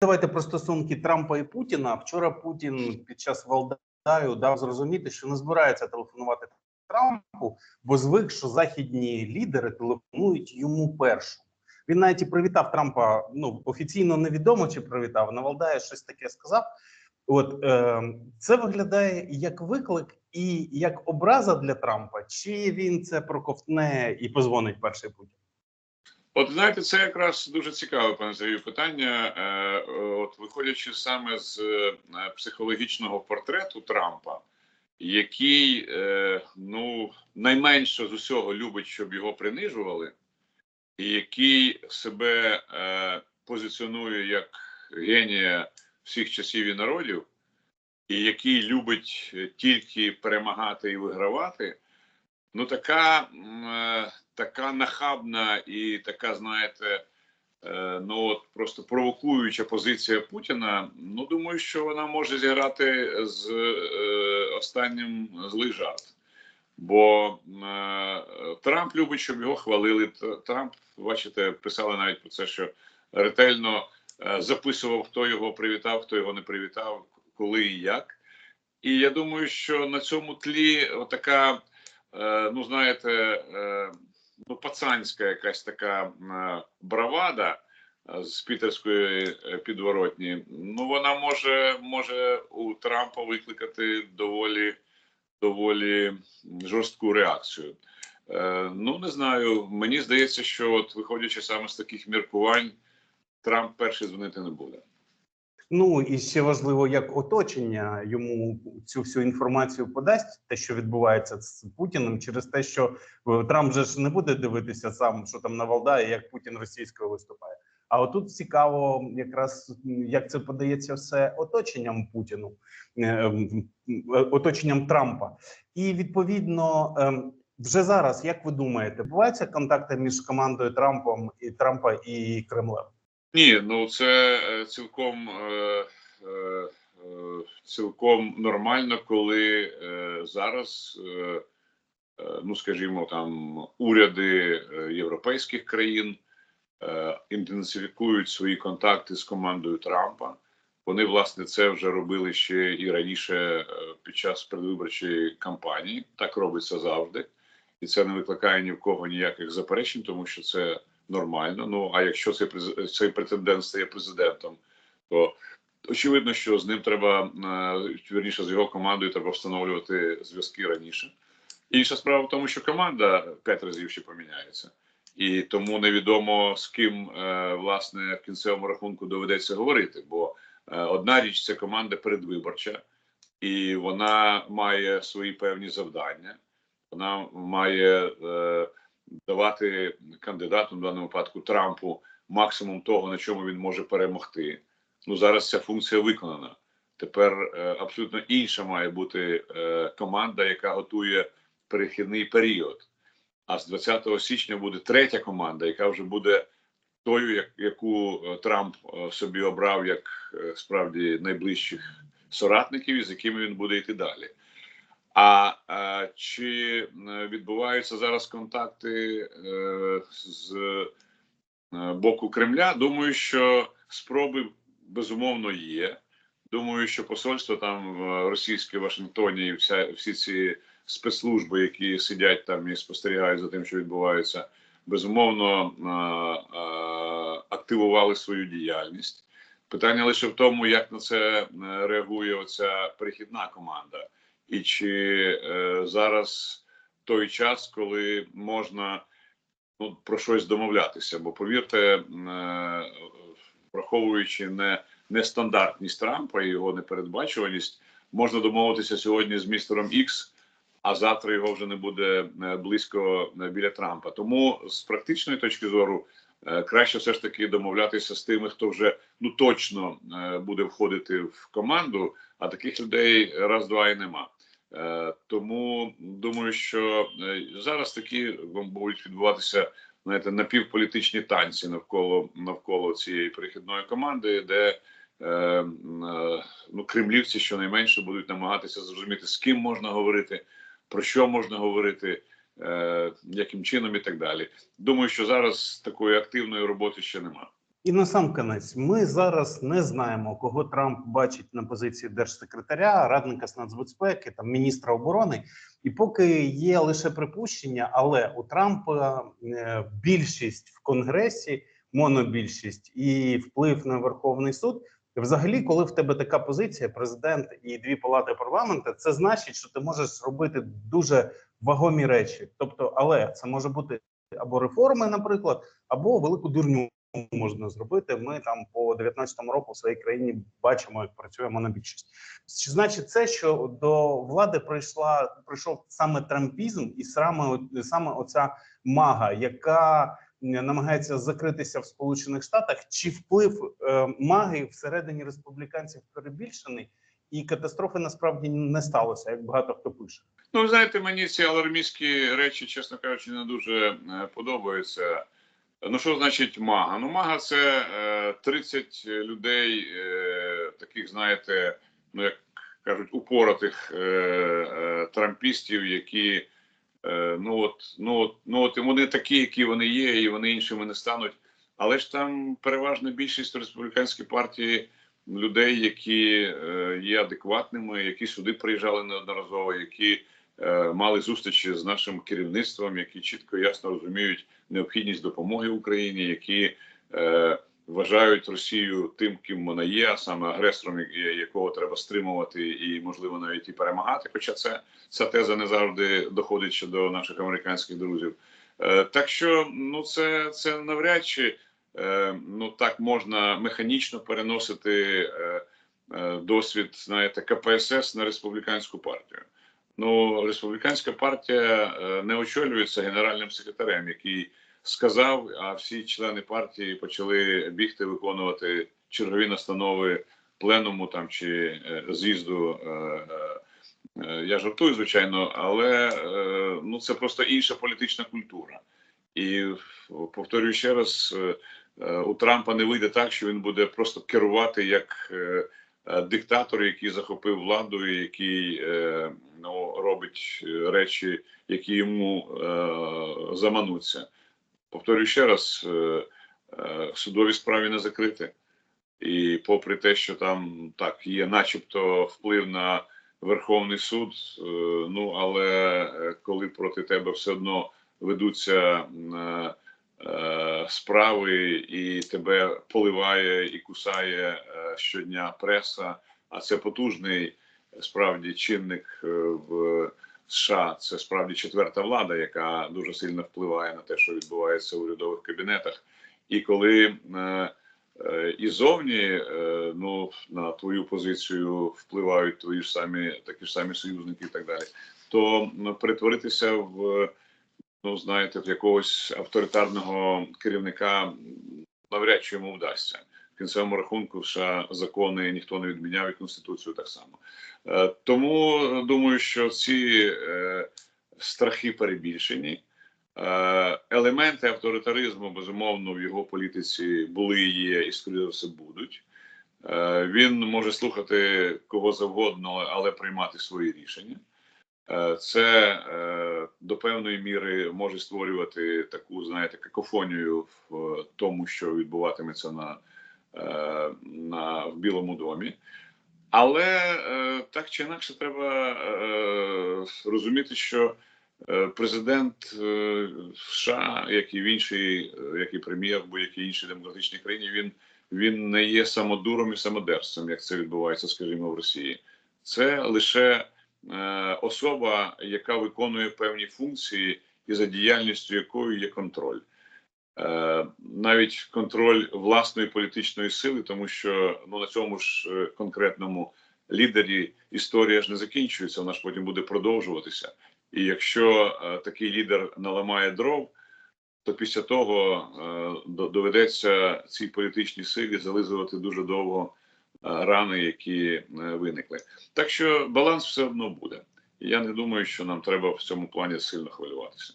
Давайте про стосунки Трампа і Путіна. Вчора Путін під час Валдаю дав зрозуміти, що не збирається телефонувати Трампу, бо звик, що західні лідери телефонують йому першому. Він навіть і привітав Трампа. Ну офіційно невідомо чи привітав. На Валдає щось таке сказав. От е, це виглядає як виклик і як образа для Трампа. Чи він це проковтне і позвонить перший Путін? От знаєте, це якраз дуже цікаве пане Сергію, питання. Е, От виходячи саме з е, психологічного портрету Трампа, який е, ну найменше з усього любить, щоб його принижували, і який себе позиціонує як генія всіх часів і народів, і який любить тільки перемагати і вигравати. Ну, така, така нахабна і така, знаєте, е, ну от просто провокуюча позиція Путіна. Ну, думаю, що вона може зіграти з е, останнім злий жарт. Бо е, Трамп любить, щоб його хвалили. Трамп, бачите, писали навіть про це, що ретельно записував, хто його привітав, хто його не привітав, коли і як. І я думаю, що на цьому тлі така ну знаєте, ну пацанська якась така е, бравада е, з пітерської е, підворотні. Ну вона може може у Трампа викликати доволі доволі жорстку реакцію. Ну не знаю. Мені здається, що от виходячи саме з таких міркувань, Трамп перший дзвонити не буде. Ну і ще важливо, як оточення йому цю всю інформацію подасть, те, що відбувається з Путіним, через те, що е, Трамп же ж не буде дивитися сам, що там на Валдаї, як Путін російською виступає. А отут цікаво, якраз як це подається все оточенням Путіну, е, м, оточенням Трампа, і відповідно. Вже зараз, як ви думаєте, буваються контакти між командою Трампом і Трампа і Кремлем? Ні, ну це е, цілком е, е, цілком нормально, коли зараз, ну скажімо, там уряди європейських країн інтенсифікують свої контакти з командою Трампа. Вони власне це вже робили ще і раніше під час передвиборчої кампанії. Так робиться завжди, і це не викликає ні в кого ніяких заперечень, тому що це нормально. Ну а якщо цей цей претендент стає президентом, то очевидно, що з ним треба е, вірніше з його командою треба встановлювати зв'язки раніше. Інша справа в тому, що команда п'ять разів ще поміняється, і тому невідомо з ким е, власне в кінцевому рахунку доведеться говорити. Бо е, одна річ це команда передвиборча, і вона має свої певні завдання. Вона має е, давати кандидату в даному випадку Трампу максимум того, на чому він може перемогти. Ну зараз ця функція виконана. Тепер е, абсолютно інша має бути е, команда, яка готує перехідний період. А з 20 січня буде третя команда, яка вже буде тою, як, яку е, Трамп е, собі обрав як е, справді найближчих соратників, з якими він буде йти далі. А, чи е, відбуваються зараз контакти е, з е, боку Кремля? Думаю, що спроби безумовно є. Думаю, що посольство там російське в Вашингтоні і вся всі ці спецслужби, які сидять там і спостерігають за тим, що відбувається, безумовно активували свою діяльність. Питання лише в тому, як на це реагує оця перехідна команда, і чи е, зараз той час, коли можна ну, про щось домовлятися. Бо повірте, е, враховуючи не нестандартність Трампа і його непередбачуваність, можна домовитися сьогодні з містером Ікс, а завтра його вже не буде е, близько е, біля Трампа. Тому з практичної точки зору е, краще все ж таки домовлятися з тими, хто вже ну точно буде входити в команду, а таких людей раз-два і нема. Е, Тому думаю, що е, зараз такі будуть відбуватися знаєте, напівполітичні танці навколо навколо цієї перехідної команди, де е, ну, кремлівці щонайменше будуть намагатися зрозуміти, з ким можна говорити, про що можна говорити, яким чином і так далі. Думаю, що зараз такої активної роботи ще немає. І на сам кінець, ми зараз не знаємо, кого Трамп бачить на позиції держсекретаря, радника з нацбезпеки, там міністра оборони. І поки є лише припущення, але у Трампа е, більшість в Конгресі, монобільшість і вплив на Верховний суд. Взагалі, коли в тебе така позиція, президент і дві палати парламенту, це значить, що ти можеш робити дуже вагомі речі. Тобто, але це може бути або реформи, наприклад, або велику дурню можна зробити. Ми там по 19-му року в своїй країні бачимо, як працює монобільшість. Чи значить це, що до влади прийшла прийшов саме трампізм, і саме саме оця мага, яка намагається закритися в Сполучених Штатах, чи вплив е, маги всередині республіканців перебільшений, і катастрофи насправді не сталося, як багато хто пише. Ну, знаєте, мені ці алармістські речі, чесно кажучи, не дуже е, подобаються. Ну, що значить мага? Ну, мага це е, 30 людей, е, таких, знаєте, ну як кажуть, упоротих е, е, трампістів, які ну от, ну от, ну от вони такі, які вони є, і вони іншими не стануть. Але ж там переважна більшість республіканської партії людей, які е, є адекватними, які сюди приїжджали неодноразово, які мали зустрічі з нашим керівництвом, які чітко і ясно розуміють необхідність допомоги Україні, які е, вважають Росію тим, ким вона є, а саме агресором, якого треба стримувати і можливо навіть і перемагати. Хоча це ця теза не завжди доходить ще до наших американських друзів. Е, так що ну це, це навряд чи е, ну так можна механічно переносити е, е, досвід знаєте, КПСС на республіканську партію. Ну, республіканська партія е, не очолюється генеральним секретарем, який сказав, а всі члени партії почали бігти, виконувати чергові настанови пленуму там чи е, з'їзду. е, Я жартую, звичайно, але ну це просто інша політична культура. І повторюю ще раз: у Трампа не вийде так, що він буде просто керувати як диктатор, який захопив владу, і який е, ну, робить е, речі, які йому е, замануться. Повторюю ще раз: е, е, судові справи не закриті. І попри те, що там так є, начебто, вплив на Верховний суд, е, ну але е, коли проти тебе все одно ведуться е, е, справи, і тебе поливає і кусає е, щодня преса, а це потужний справді чинник е, в США. Це справді четверта влада, яка дуже сильно впливає на те, що відбувається в урядових кабінетах. І коли е, е, і зовні е, ну на твою позицію впливають твої ж самі такі ж самі союзники, і так далі, то ну, перетворитися в ну знаєте, в якогось авторитарного керівника навряд чи йому вдасться. Кінцевому рахунку США закони ніхто не відміняв і конституцію так само. Е, Тому е, думаю, що ці е, страхи перебільшені. Елементи авторитаризму, безумовно, в його політиці були, є і скоріше все будуть. Він може слухати кого завгодно, але приймати свої рішення. Це до певної міри може створювати таку, знаєте, какофонію в тому, що відбуватиметься на, на в Білому домі. Але е, так чи інакше треба е, розуміти, що е, президент е, США, як і в іншій, е, як і прем'єр будь-якій іншій демократичній країні, він, він не є самодуром і самодерцем, як це відбувається, скажімо, в Росії. Це лише е, особа, яка виконує певні функції, і за діяльністю якої є контроль. Е, навіть контроль власної політичної сили, тому що ну на цьому ж е, конкретному лідері історія ж не закінчується, вона ж потім буде продовжуватися. І якщо е, такий лідер наламає дров, то після того доведеться цій політичній силі зализувати дуже довго рани, які виникли. Так що баланс все одно буде. І я не думаю, що нам треба в цьому плані сильно хвилюватися.